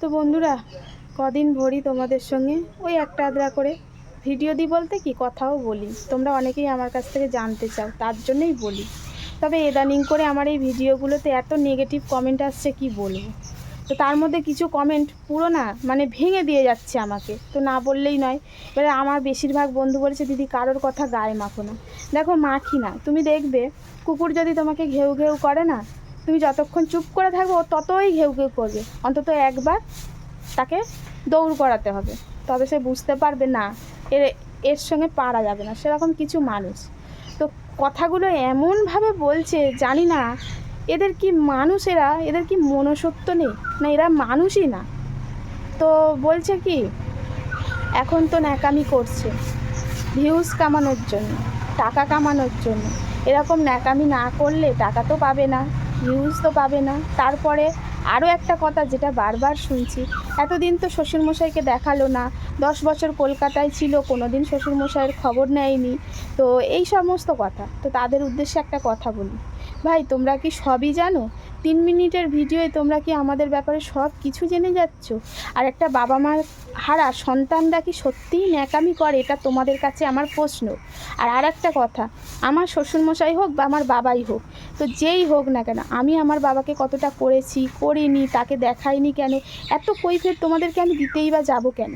তো বন্ধুরা, কদিন ভরি তোমাদের সঙ্গে ওই একটা আধরা করে ভিডিও দিই বলতে কি, কথাও বলি। তোমরা অনেকেই আমার কাছ থেকে জানতে চাও, তার জন্যই বলি। তবে এদানিং করে আমার এই ভিডিওগুলোতে এত নেগেটিভ কমেন্ট আসছে, কি বলব? তো তার মধ্যে কিছু কমেন্ট পুরো না মানে ভেঙে দিয়ে যাচ্ছে আমাকে। তো না বললেই নয়, এবারে আমার বেশিরভাগ বন্ধু বলেছে, দিদি, কারোর কথা গায়ে মাখো না। দেখো, মাখি না। তুমি দেখবে, কুকুর যদি তোমাকে ঘেউ ঘেউ করে না তুমি যতক্ষণ চুপ করে থাকবে, ও ততই ঘেউ ঘেউ করবে। অন্তত একবার তাকে দৌড় করাতে হবে। তবে সে বুঝতে পারবে না, এর এর সঙ্গে পারা যাবে না। সেরকম কিছু মানুষ। তো কথাগুলো এমনভাবে বলছে, জানি না, এদের কি মানুষ এরা এদের কি মনসত্ব নেই? না, এরা মানুষই না। তো বলছে কি, এখন তো ন্যাকামি করছে। ভিউজ কামানোর জন্য, টাকা কামানোর জন্য। এরকম ন্যাকামি না করলে টাকা তো পাবে না। ভিউজ তো পাবে না। তারপরে আরও একটা কথা যেটা বারবার শুনছি, এতদিন তো শ্বশুরমশাইকে দেখাল না, দশ বছর কলকাতায় ছিল কোনো দিন শ্বশুরমশাইয়ের খবর নেয়নি। তো এই সমস্ত কথা, তো তাদের উদ্দেশ্যে একটা কথা বলি। ভাই, তোমরা কি সবই জানো? তিন মিনিটের ভিডিওয়ে তোমরা কি আমাদের ব্যাপারে সব কিছু জেনে যাচ্ছ? আর একটা বাবা মার হারা সন্তানরা কি সত্যিই ন্যাকামি করে? এটা তোমাদের কাছে আমার প্রশ্ন। আর আর একটা কথা, আমার শ্বশুরমশাই হোক বা আমার বাবাই হোক, তো যেই হোক না কেন, আমি আমার বাবাকে কতটা করেছি, করিনি, তাকে দেখাইনি কেন, এত কৈফের তোমাদেরকে আমি দিতেই বা যাব কেন?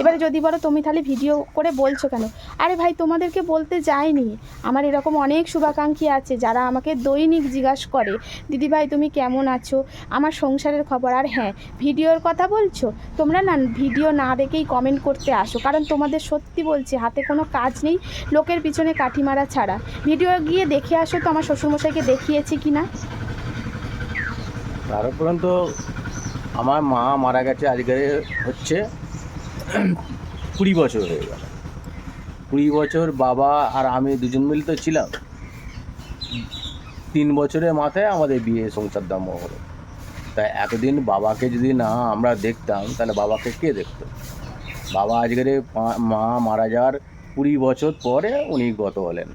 এবারে যদি বলো তুমি তাহলে ভিডিও করে বলছো কেন? আরে ভাই, তোমাদেরকে বলতে যাইনি। আমার এরকম অনেক শুভাকাঙ্ক্ষী আছে যারা আমাকে দৈনিক জিজ্ঞাসা করে, দিদি ভাই, তুমি কেমন আছো? আমার সংসারের খবর। আর হ্যাঁ ভিডিওর কথা বলছো? তোমরা না ভিডিও না দেখেই কমেন্ট করতে আসো, কারণ তোমাদের সত্যি বলছি, হাতে কোনো কাজ নেই লোকের পিছনে কাঠি মারা ছাড়া। ভিডিও গিয়ে দেখে আসো তো আমার শ্বশুরমশাইকে দেখিয়েছি কি না। তার পর্যন্ত আমার মা মারা গেছে, আজকে হচ্ছে। কুড়ি বছর হয়ে গেল। কুড়ি বছর বাবা আর আমি দুজন মিলে তো ছিলাম। তিন বছরের মাথায় আমাদের বিয়ে সংসার দাম হলো। তাই এতদিন বাবাকে যদি না আমরা দেখতাম, তাহলে বাবাকে কে দেখতো? বাবা আজকের মা মারা যাওয়ার কুড়ি বছর পরে উনি গত হলেন।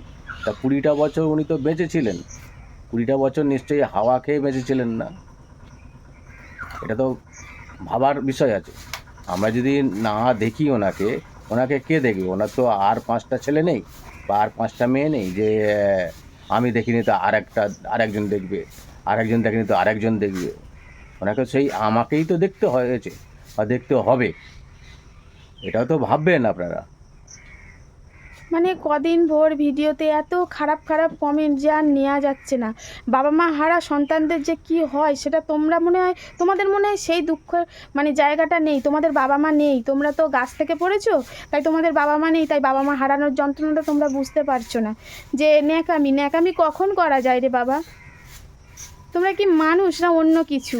তা কুড়িটা বছর উনি তো বেঁচে ছিলেন। কুড়িটা বছর নিশ্চয়ই হাওয়া খেয়ে বেঁচেছিলেন না? এটা তো ভাবার বিষয় আছে। আমরা যদি না দেখি ওনাকে ওনাকে কে দেখবে? ওনার তো আর পাঁচটা ছেলে নেই বা আর পাঁচটা মেয়ে নেই যে, আমি দেখিনি তো আর একটা আরেকজন দেখবে, আরেকজন দেখেনি তো আরেকজন দেখবে। ওনাকে সেই আমাকেই তো দেখতে হয়েছে বা দেখতে হবে। এটাও তো ভাববেন আপনারা। মানে কদিন ভোর ভিডিওতে এত খারাপ খারাপ কমেন্ট যে আর নেওয়া যাচ্ছে না। বাবা মা হারা সন্তানদের যে কি হয় সেটা তোমরা মনে হয়, তোমাদের মনে হয় সেই দুঃখ মানে জায়গাটা নেই। তোমাদের বাবা মা নেই। তোমরা তো গাছ থেকে পড়েছো, তাই তোমাদের বাবা মা নেই, তাই বাবা মা হারানোর যন্ত্রণাটা তোমরা বুঝতে পারছ না। যে ন্যাকামি ন্যাকামি কখন করা যায় রে বাবা? তোমরা কি মানুষ না অন্য কিছু?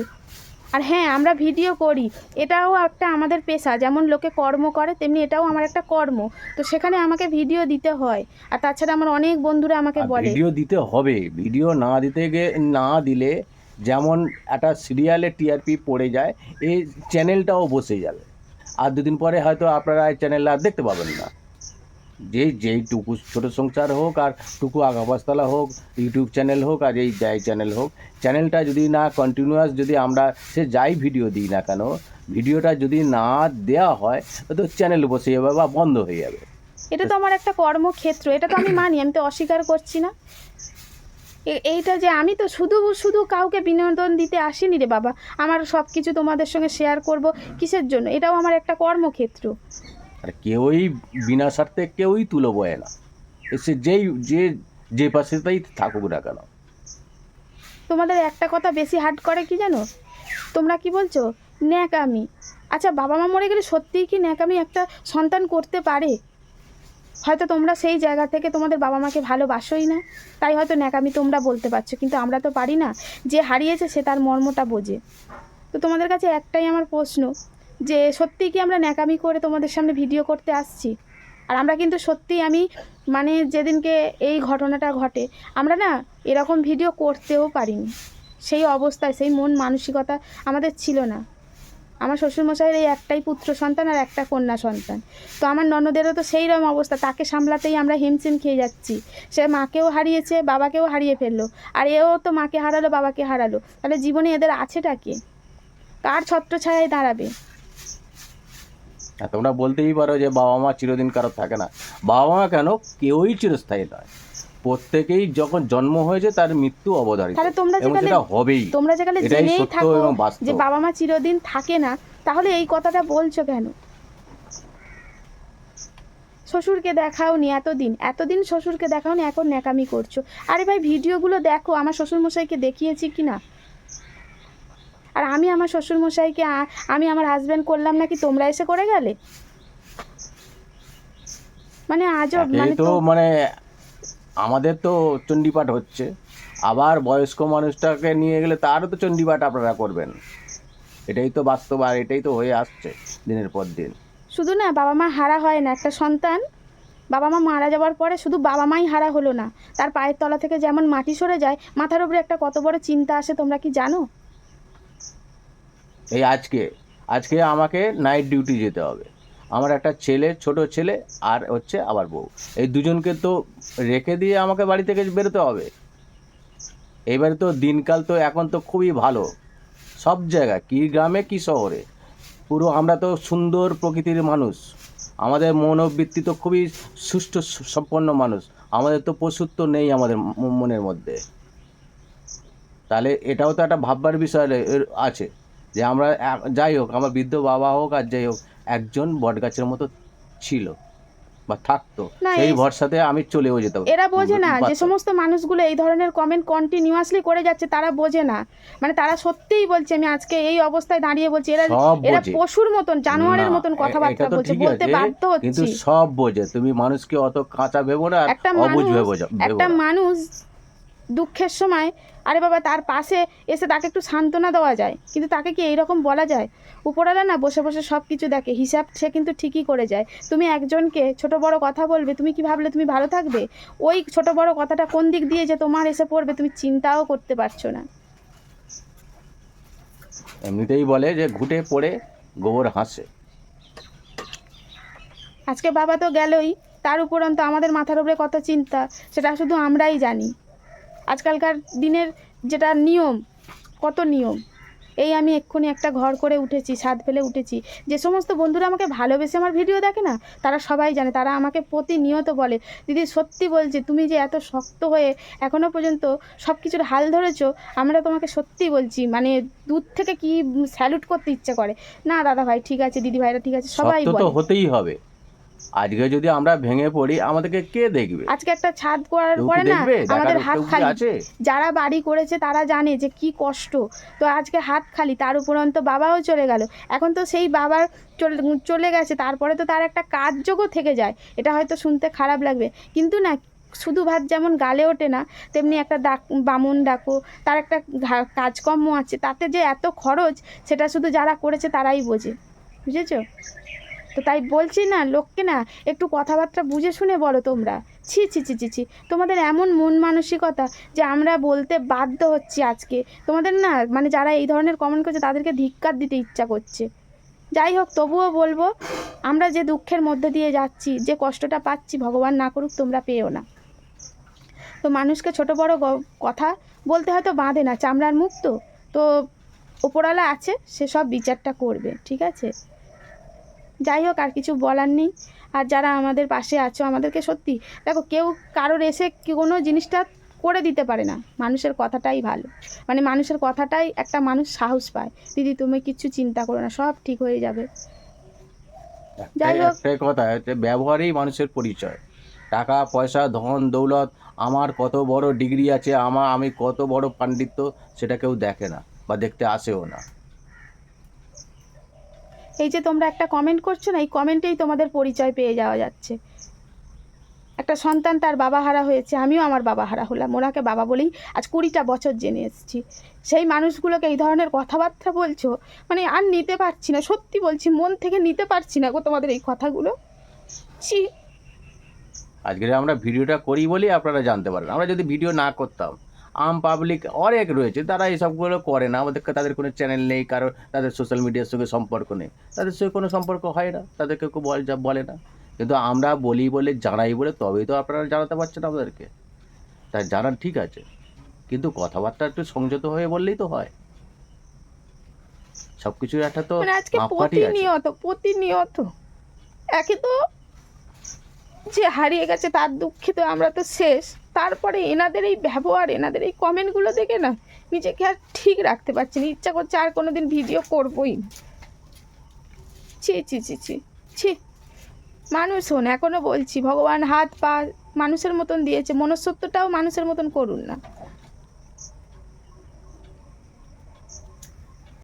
আর হ্যাঁ আমরা ভিডিও করি। এটাও একটা আমাদের পেশা। যেমন লোকে কর্ম করে তেমনি এটাও আমার একটা কর্ম। তো সেখানে আমাকে ভিডিও দিতে হয়। আর তাছাড়া আমার অনেক বন্ধুরা আমাকে বলে। ভিডিও দিতে হবে। ভিডিও না দিতে গিয়ে না দিলে যেমন একটা সিরিয়ালে টিআরপি পড়ে যায় এই চ্যানেলটাও বসে যাবে। আর দুদিন পরে হয়তো আপনারা এই চ্যানেল আর দেখতে পাবেন না। যে যেই টুকু ছোটো সংসার হোক আর টুকু আগাবাসতলা হোক, ইউটিউব চ্যানেল হোক আর এই যাই চ্যানেল হোক, চ্যানেলটা যদি না কন্টিনিউয়াস যদি আমরা সে যাই ভিডিও দিই না কেন ভিডিওটা যদি না দেওয়া হয়, তো চ্যানেল বসে যাবে বা বন্ধ হয়ে যাবে। এটা তো আমার একটা কর্মক্ষেত্র, এটা তো আমি মানি, আমি তো অস্বীকার করছি না। এইটা যে আমি তো শুধু শুধু কাউকে বিনোদন দিতে আসিনি রে বাবা, আমার সব কিছু তোমাদের সঙ্গে শেয়ার করব কিসের জন্য? এটাও আমার একটা কর্মক্ষেত্র। আর কেউই বিনা স্বার্থে কেউই তুলো বয় না। সে যেই, যে যে পাশেতেই থাকুক না কেন। তোমাদের একটা কথা বেশি হার্ড করে কি জানো? তোমরা কি বলছো? ন্যাকামি। আচ্ছা বাবা মা মরে গেলে সত্যিই কি ন্যাকামি একটা সন্তান করতে পারে? হয়তো তোমরা সেই জায়গা থেকে তোমাদের বাবা মাকে ভালোবাসোই না। তাই হয়তো ন্যাকামি তোমরা বলতে পারছ, কিন্তু আমরা তো পারি না। যে হারিয়েছে সে তার মর্মটা বোঝে। তো তোমাদের কাছে একটাই আমার প্রশ্ন যে সত্যিই কি আমরা ন্যাকামি করে তোমাদের সামনে ভিডিও করতে আসছি? আর আমরা কিন্তু সত্যিই আমি মানে যেদিনকে এই ঘটনাটা ঘটে, আমরা না এরকম ভিডিও করতেও পারিনি। সেই অবস্থায়, সেই মন মানসিকতা আমাদের ছিল না। আমার শ্বশুরমশাইয়ের এই একটাই পুত্র সন্তান আর একটা কন্যা সন্তান। তো আমার ননদেরও তো সেই রকম অবস্থা, তাকে সামলাতেই আমরা হিমশিম খেয়ে যাচ্ছি। সে মাকেও হারিয়েছে, বাবাকেও হারিয়ে ফেলল। আর এও তো মাকে হারালো, বাবাকে হারালো। তাহলে জীবনে এদের আছেটা কে? কার ছত্রছায়ায় দাঁড়াবে? তোমরা বলতেই পারো যে বাবা মা চিরদিন কারও থাকে না। বাবা মা কেন? কেউই চিরস্থায়ী নয়। প্রত্যেকেই যখন জন্ম হয়েছে তার মৃত্যু অবধারিত। তাহলে তোমরা যেখানে হবেই। তোমরা যেখানে জেনেই থাকো যে বাবা মা চিরদিন থাকে না তাহলে এই কথাটা বলছো কেন? শ্বশুরকে দেখাওনি এতদিন এতদিন শ্বশুরকে দেখাওনি এখন ন্যাকামি করছ। আরে ভাই ভিডিওগুলো দেখো আমার শ্বশুরমশাইকে দেখিয়েছি কি না আর আমি আমার শ্বশুরমশাইকে আমি আমার হাজব্যান্ড করলাম নাকি তোমরা এসে করে গেলে? মানে আজব একেই মানে তো তো- মানে আমাদের তো চণ্ডীপাঠ হচ্ছে। আবার বয়স্ক মানুষটাকে নিয়ে গেলে তারও তো চণ্ডীপাঠ আপনারা করবেন। এটাই তো বাস্তব আর এটাই তো হয়ে আসছে দিনের পর দিন। শুধু না বাবা মা হারা হয় না। একটা সন্তান বাবা মা মারা যাওয়ার পরে শুধু বাবা মাই হারা হলো না। তার পায়ের তলা থেকে যেমন মাটি সরে যায় মাথার উপরে একটা কত বড় চিন্তা আসে তোমরা কি জানো? এই আজকে আজকে আমাকে নাইট ডিউটি যেতে হবে। আমার একটা ছেলে, ছোট ছেলে আর হচ্ছে আবার বউ। এই দুজনকে তো রেখে দিয়ে আমাকে বাড়ি থেকে বেরোতে হবে। এবারে তো দিনকাল তো এখন তো খুবই ভালো। সব জায়গা, কি গ্রামে, কি শহরে। পুরো আমরা তো সুন্দর প্রকৃতির মানুষ। আমাদের মনোবৃত্তি তো খুবই সুষ্ঠু, সম্পন্ন মানুষ। আমাদের তো পশুত্ব নেই আমাদের মনের মধ্যে। তাহলে এটাও তো একটা ভাববার বিষয় আছে। যে আমরা যাই হোক আমার বৃদ্ধ বাবা হোক আর যাই হোক একজন বটগাছের মতো ছিল বা থাকতো। সেই ভরসাতে আমি চলেও যেতাম। এরা বোঝে না যে সমস্ত মানুষগুলো এই ধরনের কমেন্ট কন্টিনিউয়াসলি করে যাচ্ছে তারা বোঝে না। মানে তারা সত্যিই বলছে আমি আজকে এই অবস্থায় দাঁড়িয়ে বলছি। এরা এরা পশুর মতন জানোয়ারের মতন কথাবার্তা বলছে বলতে বাধ্য কিন্তু সব বোঝে। তুমি মানুষকে অত কাঁচা ভেবো না একটা অবুঝ মানুষ একটা মানুষ দুঃখের সময় আরে বাবা তার পাশে এসে তাকে একটু সান্ত্বনা দেওয়া যায়। কিন্তু তাকে কি এইরকম বলা যায়? উপরওয়ালা না বসে বসে সব কিছু দেখে হিসাব সে কিন্তু ঠিকই করে যায়। তুমি একজনকে ছোট বড় কথা বলবে তুমি কি ভাবলে তুমি ভালো থাকবে? ওই ছোট বড় কথাটা কোন দিক দিয়ে যে তোমার এসে পড়বে তুমি চিন্তাও করতে পারছ না। এমনিতেই বলে যে ঘুটে পড়ে গোবর হাসে। আজকে বাবা তো গেলই তার উপরন্ত আমাদের মাথার উপরে কত চিন্তা সেটা শুধু আমরাই জানি। আজকালকার দিনের যেটা নিয়ম কত নিয়ম? এই আমি এক্ষুনি একটা ঘর করে উঠেছি ছাদ ফেলে উঠেছি। যে সমস্ত বন্ধুরা আমাকে ভালোবেসে আমার ভিডিও দেখে না তারা সবাই জানে তারা আমাকে প্রতিনিয়ত বলে দিদি সত্যি বলছে তুমি যে এত শক্ত হয়ে এখনও পর্যন্ত সব কিছুর হাল ধরেছো আমরা তোমাকে সত্যি বলছি মানে দূর থেকে কি স্যালুট করতে ইচ্ছে করে? না দাদা ভাই ঠিক আছে দিদি ভাইরা ঠিক আছে সবাই তো হতেই হবে। আজকে যদি আমরা ভেঙে পড়ি আমাদেরকে কে দেখবে? আজকে একটা ছাদ করার পরে না আমাদের হাত খালি। যারা বাড়ি করেছে তারা জানে যে কি কষ্ট। তো আজকে হাত খালি তার উপরন্ত বাবাও চলে গেল। এখন তো সেই বাবার চলে চলে গেছে তারপরে তো তার একটা কাজযোগও থেকে যায়। এটা হয়তো শুনতে খারাপ লাগবে। কিন্তু না শুধু ভাত যেমন গালে ওঠে না তেমনি একটা ডাক বামন ডাকো তার একটা কাজকর্ম আছে তাতে যে এত খরচ সেটা শুধু যারা করেছে তারাই বোঝে। বুঝেছ? তো তাই বলছি না, লোককে না একটু কথাবার্তা বুঝে শুনে বলো তোমরা। ছি ছি ছি ছি ছি। তোমাদের এমন মন মানসিকতা যে আমরা বলতে বাধ্য হচ্ছি আজকে। তোমাদের না মানে যারা এই ধরনের কমেন্ট করছে তাদেরকে ধিক্কার দিতে ইচ্ছা করছে। যাই হোক, তবুও বলব, আমরা যে দুঃখের মধ্যে দিয়ে যাচ্ছি, যে কষ্টটা পাচ্ছি, ভগবান না করুক তোমরা পেও না। তো মানুষকে ছোট বড় কথা বলতে হয়তো বাঁধে না, চামড়ার মুখ তো। তো ওপরওয়ালা আছে, সে সব বিচারটা করবে, ঠিক আছে? যাই হোক আর কিছু বলার নেই। আর যারা আমাদের পাশে আছো আমাদেরকে সত্যি দেখো কেউ কারোর এসে কোনো জিনিসটা করে দিতে পারে না। মানুষের কথাটাই ভালো। মানে মানুষের কথাটাই একটা মানুষ সাহস পায়। দিদি তুমি কিচ্ছু চিন্তা করো না সব ঠিক হয়ে যাবে। যাই হোক। কথা ব্যবহারেই মানুষের পরিচয়। টাকা পয়সা ধন দৌলত আমার কত বড় ডিগ্রি আছে আমার আমি কত বড় পাণ্ডিত্য সেটা কেউ দেখে না বা দেখতে আসেও না। এই যে তোমরা একটা কমেন্ট করছ না, এই কমেন্টেই তোমাদের পরিচয় পেয়ে যাওয়া যাচ্ছে। একটা সন্তান তার বাবা হারা হয়েছে, আমিও আমার বাবা হারা হলাম, ওনাকে বাবা বলেই আজ কুড়িটা বছর জেনে এসেছি। সেই মানুষগুলোকে এই ধরনের কথাবার্তা বলছো মানে আর নিতে পারছি না, সত্যি বলছি, মন থেকে নিতে পারছি না গো তোমাদের এই কথাগুলো। ছি। আজকে আমরা ভিডিওটা করি বলেই আপনারা জানতে পারেন আমরা যদি ভিডিও না করতাম আম পাবলিক অনেক রয়েছে তারা এইসবগুলো করে না। আমাদের তাদের কোনো চ্যানেল নেই কারও তাদের সোশ্যাল মিডিয়ার সঙ্গে সম্পর্ক নেই। তাদের সঙ্গে কোনো সম্পর্ক হয় না তাদেরকে কেউ বল যা বলে না। কিন্তু আমরা বলি বলে জানাই বলে তবেই তো আপনারা জানাতে পারছেন আমাদেরকে। তাই জানান ঠিক আছে। কিন্তু কথাবার্তা একটু সংযত হয়ে বললেই তো হয়। সবকিছু একটা তো মানে প্রতিনিয়ত প্রতিনিয়ত একে তো যে হারিয়ে গেছে তার দুঃখিত আমরা তো শেষ। তারপরে এনাদের এই ব্যবহার, এনাদের এই কমেন্টগুলো দেখে না নিজেকে আর ঠিক রাখতে পারছি না। ইচ্ছা করছে আর কোনো দিন ভিডিও করবোই। ছি ছি ছি ছি ছি। মানুষ হন এখনও বলছি, ভগবান হাত পা মানুষের মতন দিয়েছে, মনুষ্যত্বটাও মানুষের মতন করুন না।